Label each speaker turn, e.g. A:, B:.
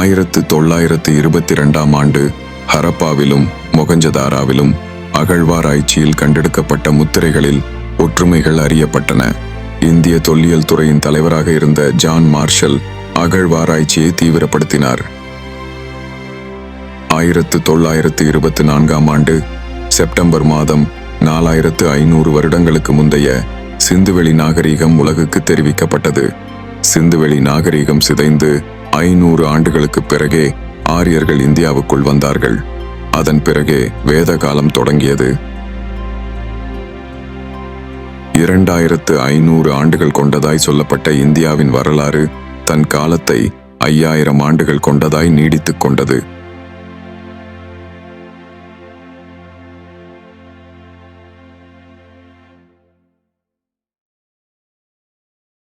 A: ஆயிரத்து தொள்ளாயிரத்து இருபத்தி ரெண்டாம் ஆண்டு ஹரப்பாவிலும் மொகஞ்சதாராவிலும் அகழ்வாராய்ச்சியில் கண்டெடுக்கப்பட்ட முத்திரைகளில் ஒற்றுமைகள் அறியப்பட்டன. இந்திய தொல்லியல் துறையின் தலைவராக இருந்த ஜான் மார்ஷல் அகழ்வாராய்ச்சியை தீவிரப்படுத்தினார். ஆயிரத்து தொள்ளாயிரத்து இருபத்தி நான்காம் ஆண்டு செப்டம்பர் மாதம் நாலாயிரத்து ஐநூறு வருடங்களுக்கு முந்தைய சிந்துவெளி நாகரீகம் உலகுக்கு தெரிவிக்கப்பட்டது. சிந்துவெளி நாகரீகம் சிதைந்து ஐநூறு ஆண்டுகளுக்கு பிறகே ஆரியர்கள் இந்தியாவுக்குள் வந்தார்கள். அதன் பிறகே வேத காலம் தொடங்கியது. இரண்டாயிரத்து ஐநூறு ஆண்டுகள் கொண்டதாய் சொல்லப்பட்ட இந்தியாவின் வரலாறு தன் காலத்தை ஐயாயிரம் ஆண்டுகள் கொண்டதாய் நீடித்துக் கொண்டது.